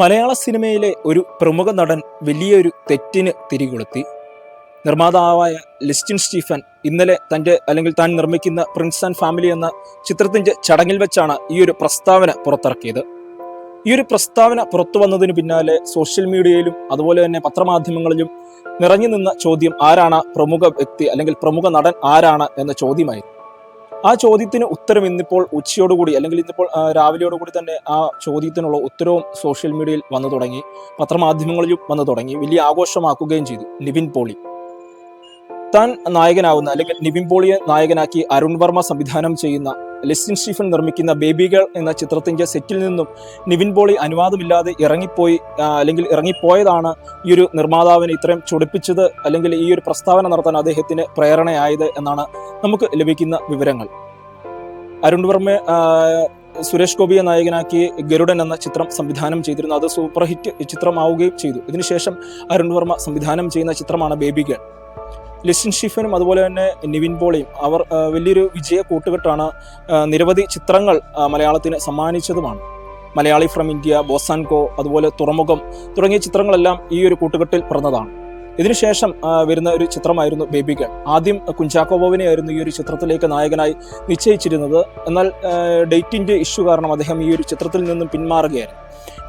മലയാള സിനിമയിലെ ഒരു പ്രമുഖ നടൻ വലിയൊരു തെറ്റിന് തിരികൊളുത്തി. നിർമ്മാതാവായ ലിസ്റ്റിൻ സ്റ്റീഫൻ ഇന്നലെ തന്റെ അല്ലെങ്കിൽ താൻ നിർമ്മിക്കുന്ന പ്രിൻസ് ആൻഡ് ഫാമിലി എന്ന ചിത്രത്തിന്റെ ചടങ്ങിൽ വെച്ചാണ് ഈ ഒരു പ്രസ്താവന പുറത്തിറക്കിയത്. ഈ ഒരു പ്രസ്താവന പുറത്തു വന്നതിന് പിന്നാലെ സോഷ്യൽ മീഡിയയിലും അതുപോലെ തന്നെ പത്രമാധ്യമങ്ങളിലും നിറഞ്ഞു നിന്ന ചോദ്യം ആരാണ് പ്രമുഖ വ്യക്തി അല്ലെങ്കിൽ പ്രമുഖ നടൻ ആരാണ് എന്ന ചോദ്യമായിരുന്നു ആ ചോദ്യത്തിന് ഉത്തരം ഇന്നിപ്പോൾ ഉച്ചയോടുകൂടി അല്ലെങ്കിൽ ഇന്നിപ്പോൾ രാവിലെയോടുകൂടി തന്നെ ആ ചോദ്യത്തിനുള്ള ഉത്തരവും സോഷ്യൽ മീഡിയയിൽ വന്നു തുടങ്ങി. പത്രമാധ്യമങ്ങളിലും വന്നു തുടങ്ങി. വലിയ ആഘോഷമാക്കുകയും ചെയ്തു. നിവിൻ പോളി. താൻ നായകനാവുന്ന അല്ലെങ്കിൽ നിവിൻ പോളിയെ നായകനാക്കി അരുൺ വർമ്മ സംവിധാനം ചെയ്യുന്ന ലെസ്റ്റിൻ സ്റ്റീഫൻ നിർമ്മിക്കുന്ന ബേബി ഗേൾ എന്ന ചിത്രത്തിന്റെ സെറ്റിൽ നിന്നും നിവിൻ പോളി അനുവാദമില്ലാതെ ഇറങ്ങിപ്പോയി അല്ലെങ്കിൽ ഇറങ്ങിപ്പോയതാണ് ഈ ഒരു നിർമ്മാതാവിനെ ഇത്രയും ചൊടിപ്പിച്ചത് അല്ലെങ്കിൽ ഈ ഒരു പ്രസ്താവന നടത്താൻ അദ്ദേഹത്തിന് പ്രേരണയായത് എന്നാണ് നമുക്ക് ലഭിക്കുന്ന വിവരങ്ങൾ. അരുൺ വർമ്മ സുരേഷ് ഗോപിയെ നായകനാക്കി ഗരുഡൻ എന്ന ചിത്രം സംവിധാനം ചെയ്തിരുന്നു. അത് സൂപ്പർ ഹിറ്റ് ചിത്രമാവുകയും ചെയ്തു. ഇതിനുശേഷം അരുൺ വർമ്മ സംവിധാനം ചെയ്യുന്ന ചിത്രമാണ് ബേബി ഗേൾ ലിസ്റ്റിൻ ഷിഫനും അതുപോലെ തന്നെ നിവിൻ പോളിയും അവർ വലിയൊരു വിജയ കൂട്ടുകെട്ടാണ് നിരവധി ചിത്രങ്ങൾ മലയാളത്തിന് സമ്മാനിച്ചതുമാണ്. മലയാളി ഫ്രം ഇന്ത്യ ബോസാൻകോ അതുപോലെ തുറമുഖം തുടങ്ങിയ ചിത്രങ്ങളെല്ലാം ഈ ഒരു കൂട്ടുകെട്ടിൽ പിറന്നതാണ്. ഇതിനുശേഷം വരുന്ന ഒരു ചിത്രമായിരുന്നു ബേബി ആദ്യം കുഞ്ചാക്കോ ആയിരുന്നു ഈ ഒരു ചിത്രത്തിലേക്ക് നായകനായി നിശ്ചയിച്ചിരുന്നത്. എന്നാൽ ഡേറ്റിന്റെ ഇഷ്യൂ കാരണം അദ്ദേഹം ഈ ഒരു ചിത്രത്തിൽ നിന്നും പിന്മാറുകയായിരുന്നു.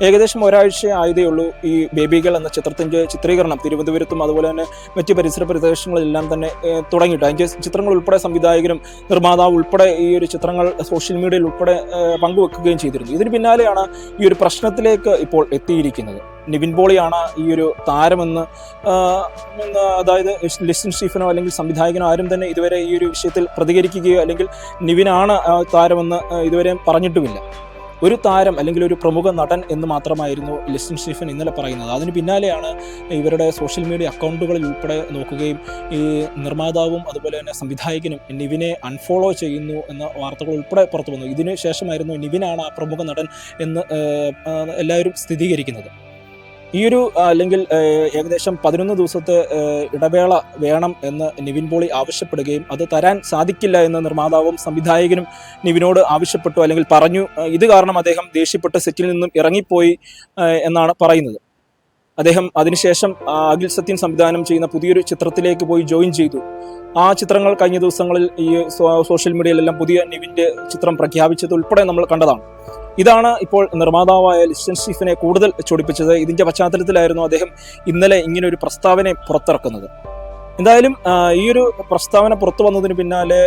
ഏകദേശം ഒരാഴ്ച ആയതേ ഉള്ളൂ ഈ ബേബികൾ എന്ന ചിത്രത്തിന്റെ ചിത്രീകരണം. തിരുവനന്തപുരത്തും അതുപോലെ തന്നെ മറ്റ് പരിസര പ്രദേശങ്ങളിലെല്ലാം തന്നെ തുടങ്ങിയിട്ട് അതിന്റെ ചിത്രങ്ങൾ ഉൾപ്പെടെ സംവിധായകരും നിർമ്മാതാവ് ഉൾപ്പെടെ ഈ ഒരു ചിത്രങ്ങൾ സോഷ്യൽ മീഡിയയിൽ ഉൾപ്പെടെ പങ്കുവെക്കുകയും ചെയ്തിരുന്നു. ഇതിന് പിന്നാലെയാണ് ഈ ഒരു പ്രശ്നത്തിലേക്ക് ഇപ്പോൾ എത്തിയിരിക്കുന്നത്. നിവിൻ പോളിയാണ് ഈ ഒരു താരമെന്ന് അതായത് ലിസ്റ്റിൻ സ്റ്റീഫനോ അല്ലെങ്കിൽ സംവിധായകനോ ആരും തന്നെ ഇതുവരെ ഈ ഒരു വിഷയത്തിൽ പ്രതികരിക്കുകയോ അല്ലെങ്കിൽ നിവിനാണ് താരമെന്ന് ഇതുവരെ പറഞ്ഞിട്ടുമില്ല. ഒരു താരം അല്ലെങ്കിൽ ഒരു പ്രമുഖ നടൻ എന്ന് മാത്രമായിരുന്നു ലിസ്റ്റിൻ സ്റ്റീഫൻ ഇന്നലെ പറയുന്നത്. അതിന് പിന്നാലെയാണ് ഇവരുടെ സോഷ്യൽ മീഡിയ അക്കൗണ്ടുകളിൽ ഉൾപ്പെടെ നോക്കുകയും ഈ നിർമ്മാതാവും അതുപോലെ തന്നെ സംവിധായകനും നിവിനെ അൺഫോളോ ചെയ്യുന്നു എന്ന വാർത്തകൾ ഉൾപ്പെടെ പുറത്തു വന്നു. ഇതിന് ശേഷമായിരുന്നു നിവിനാണ് ആ പ്രമുഖ നടൻ എന്ന് എല്ലാവരും സ്ഥിരീകരിക്കുന്നത്. ഈ ഒരു അല്ലെങ്കിൽ ഏകദേശം പതിനൊന്ന് ദിവസത്തെ ഇടവേള വേണം എന്ന് നിവിൻ പോളി ആവശ്യപ്പെടുകയും അത് തരാൻ സാധിക്കില്ല എന്ന് നിർമ്മാതാവും സംവിധായകനും നിവിനോട് ആവശ്യപ്പെട്ടു അല്ലെങ്കിൽ പറഞ്ഞു. ഇത് കാരണം അദ്ദേഹം ദേഷ്യപ്പെട്ട് സെറ്റിൽ നിന്നും ഇറങ്ങിപ്പോയി എന്നാണ് പറയുന്നത്. അദ്ദേഹം അതിനുശേഷം അഖിൽ സത്യൻ സംവിധാനം ചെയ്യുന്ന പുതിയൊരു ചിത്രത്തിലേക്ക് പോയി ജോയിൻ ചെയ്തു. ആ ചിത്രങ്ങൾ കഴിഞ്ഞ ദിവസങ്ങളിൽ ഈ സോഷ്യൽ മീഡിയയിലെല്ലാം പുതിയ നിവിന്റെ ചിത്രം പ്രഖ്യാപിച്ചത് ഉൾപ്പെടെ നമ്മൾ കണ്ടതാണ്. ഇതാണ് ഇപ്പോൾ നിർമ്മാതാവായ ലിസ്റ്റൻ സ്റ്റീഫിനെ കൂടുതൽ ചൊടിപ്പിച്ചത്. ഇതിന്റെ പശ്ചാത്തലത്തിലായിരുന്നു അദ്ദേഹം ഇന്നലെ ഇങ്ങനെ ഒരു പ്രസ്താവന പുറത്തിറക്കുന്നത്. എന്തായാലും ഈ ഒരു പ്രസ്താവന പുറത്തു വന്നതിന് പിന്നാലെ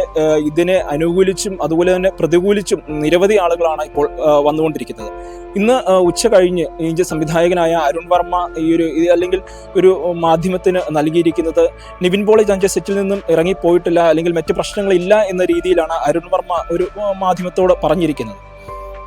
ഇതിനെ അനുകൂലിച്ചും അതുപോലെ തന്നെ പ്രതികൂലിച്ചും നിരവധി ആളുകളാണ് ഇപ്പോൾ വന്നുകൊണ്ടിരിക്കുന്നത്. ഇന്ന് ഉച്ച കഴിഞ്ഞ് ഇന്ത്യ സംവിധായകനായ അരുൺ വർമ്മ ഈ ഒരു അല്ലെങ്കിൽ ഒരു മാധ്യമത്തിന് നൽകിയിരിക്കുന്നത് നിവിൻ പോളി തന്റെ സെറ്റിൽ നിന്നും ഇറങ്ങിപ്പോയിട്ടില്ല അല്ലെങ്കിൽ മറ്റ് പ്രശ്നങ്ങളില്ല എന്ന രീതിയിലാണ് അരുൺ വർമ്മ ഒരു മാധ്യമത്തോട് പറഞ്ഞിരിക്കുന്നത്.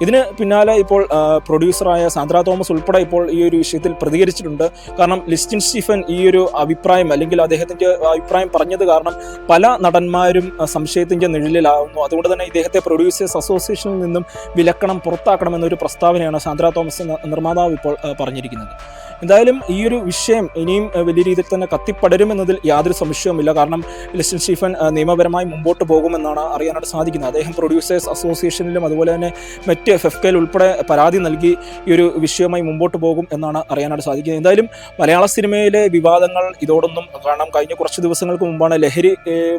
ഇതിന് പിന്നാലെ ഇപ്പോൾ പ്രൊഡ്യൂസറായ സാന്ദ്ര തോമസ് ഉൾപ്പെടെ ഇപ്പോൾ ഈ ഒരു വിഷയത്തിൽ പ്രതികരിച്ചിട്ടുണ്ട്. കാരണം ലിസ്റ്റിൻ സ്റ്റീഫൻ ഈ ഒരു അഭിപ്രായം അല്ലെങ്കിൽ അദ്ദേഹത്തിന്റെ അഭിപ്രായം പറഞ്ഞത് കാരണം പല നടന്മാരും സംശയത്തിന്റെ നിഴലിലാവുന്നു. അതുകൊണ്ട് തന്നെ ഇദ്ദേഹത്തെ പ്രൊഡ്യൂസേഴ്സ് അസോസിയേഷനിൽ നിന്നും വിലക്കണം പുറത്താക്കണം എന്നൊരു പ്രസ്താവനയാണ് സാന്ദ്ര തോമസ് നിർമ്മാതാവ് ഇപ്പോൾ പറഞ്ഞിരിക്കുന്നത്. എന്തായാലും ഈ ഒരു വിഷയം ഇനിയും വലിയ രീതിയിൽ തന്നെ കത്തിപ്പടരുമെന്നതിൽ യാതൊരു സംശയവുമില്ല. കാരണം ലിസ്റ്റൻ സ്റ്റീഫൻ നിയമപരമായി മുമ്പോട്ട് പോകുമെന്നാണ് അറിയാനായിട്ട് സാധിക്കുന്നത്. അദ്ദേഹം പ്രൊഡ്യൂസേഴ്സ് അസോസിയേഷനിലും അതുപോലെ തന്നെ മറ്റ് എഫ് എഫ് കെയിൽ ഉൾപ്പെടെ പരാതി നൽകി ഈ ഒരു വിഷയവുമായി മുമ്പോട്ട് പോകും എന്നാണ് അറിയാനായിട്ട് സാധിക്കുന്നത്. എന്തായാലും മലയാള സിനിമയിലെ വിവാദങ്ങൾ ഇതോടൊന്നും കാരണം കഴിഞ്ഞ കുറച്ച് ദിവസങ്ങൾക്ക് മുമ്പാണ് ലഹരി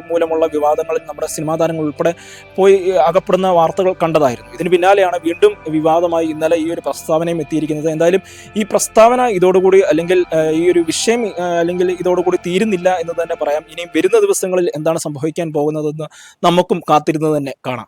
മൂലമുള്ള വിവാദങ്ങളിൽ നമ്മുടെ സിനിമാ താരങ്ങൾ ഉൾപ്പെടെ പോയി അകപ്പെടുന്ന വാർത്തകൾ കണ്ടതായിരുന്നു. ഇതിന് പിന്നാലെയാണ് വീണ്ടും വിവാദമായി ഇന്നലെ ഈ ഒരു പ്രസ്താവനയും എത്തിയിരിക്കുന്നത്. എന്തായാലും ഈ പ്രസ്താവന ഇതോടുകൂടി അല്ലെങ്കിൽ ഈ ഒരു വിഷയം അല്ലെങ്കിൽ ഇതോടുകൂടി തീരുന്നില്ല എന്ന് തന്നെ പറയാം. ഇനിയും വരുന്ന ദിവസങ്ങളിൽ എന്താണ് സംഭവിക്കാൻ പോകുന്നതെന്ന് നമുക്കും കാത്തിരുന്ന് തന്നെ കാണാം.